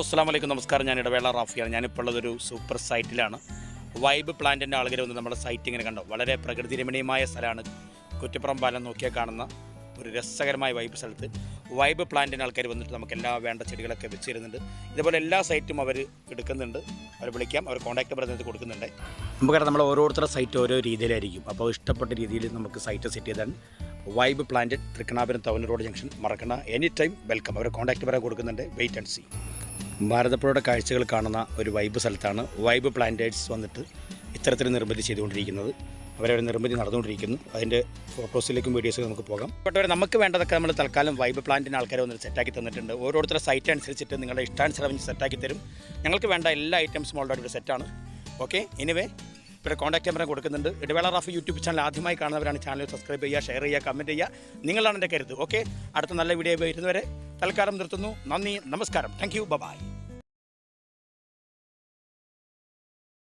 അസ്സാം വലൈക്കും നമസ്കാരം. ഞാൻ ഇടവേള റാഫിയാണ്. ഞാനിപ്പോൾ ഉള്ളതൊരു സൂപ്പർ സൈറ്റിലാണ്. വൈബ് പ്ലാന്റിന്റെ ആളുകൾ വന്ന് നമ്മുടെ സൈറ്റ് ഇങ്ങനെ കണ്ടോ. വളരെ പ്രകൃതി രമണീയമായ സ്ഥലമാണ്. കുറ്റിപ്പുറം പാലം നോക്കിയാൽ കാണുന്ന ഒരു രസകരമായ വൈബ് സ്ഥലത്ത്. വൈബ് പ്ലാന്റിന്റെ ആൾക്കാർ വന്നിട്ട് നമുക്ക് എല്ലാ വേണ്ട ചെടികളൊക്കെ വെച്ച് തരുന്നുണ്ട്. ഇതുപോലെ എല്ലാ സൈറ്റും അവർ എടുക്കുന്നുണ്ട്. അവർ വിളിക്കാം. അവർ കോൺടാക്ട് പറഞ്ഞത് കൊടുക്കുന്നുണ്ട്. നമുക്കറിയാം നമ്മൾ ഓരോരുത്തരുടെ സൈറ്റ് ഓരോ രീതിയിലായിരിക്കും. അപ്പോൾ ഇഷ്ടപ്പെട്ട രീതിയിൽ നമുക്ക് സൈറ്റ് സെറ്റ് ചെയ്താണ്. വൈബ് പ്ലാന്റ് തൃക്കണാപുരം തവന റോഡ് ജംഗ്ഷൻ മറക്കണ എനി ടൈം വെൽക്കം അവർ കോൺടാക്ട് വരെ കൊടുക്കുന്നുണ്ട്. വെയിറ്റ് ആൻഡ് സി ഭാരതപ്പുഴയുടെ കാഴ്ചകൾ കാണുന്ന ഒരു വൈബ് സ്ഥലത്താണ് വൈബ് പ്ലാന്റേഴ്സ് വന്നിട്ട് ഇത്തരത്തിൽ നിർമ്മിതി ചെയ്തുകൊണ്ടിരിക്കുന്നത്. അവരവിടെ നിർമ്മിതി നടന്നുകൊണ്ടിരിക്കുന്നു. അതിന്റെ ഫോട്ടോസിലേക്കും വീഡിയോസിലും നമുക്ക് പോകാം. പെട്ടവരെ നമുക്ക് വേണ്ടതൊക്കെ നമ്മൾ തൽക്കാലം വൈബ് പ്ലാന്റിന് ആൾക്കാരെ വന്നിട്ട് സെറ്റാക്കി തന്നിട്ടുണ്ട്. ഓരോരുത്തരുടെ സൈറ്റ് അനുസരിച്ചിട്ട് നിങ്ങളുടെ ഇഷ്ടാനുസരണം സെറ്റാക്കി തരും. ഞങ്ങൾക്ക് വേണ്ട എല്ലാ ഐറ്റംസും ഓൾറെഡി ഇവിടെ സെറ്റാണ് ഓക്കെ എനിവേ ഇവിടെ കോൺടാക്ട് നമ്പർ കൊടുക്കുന്നുണ്ട്. ഇടവേള റാഫ് യൂട്യൂബ് ചാനൽ ആദ്യമായി കാണുന്നവരാണ് ചാനൽ സബ്സ്ക്രൈബ് ചെയ്യുക ഷെയർ ചെയ്യുക കമന്റ് ചെയ്യുക. നിങ്ങളാണ് എന്റെ കരുത് ഓക്കെ അടുത്ത നല്ല വീഡിയോ വരുന്നവരെ തൽക്കാലം നിർത്തുന്നു. നന്ദി നമസ്കാരം. Thank you by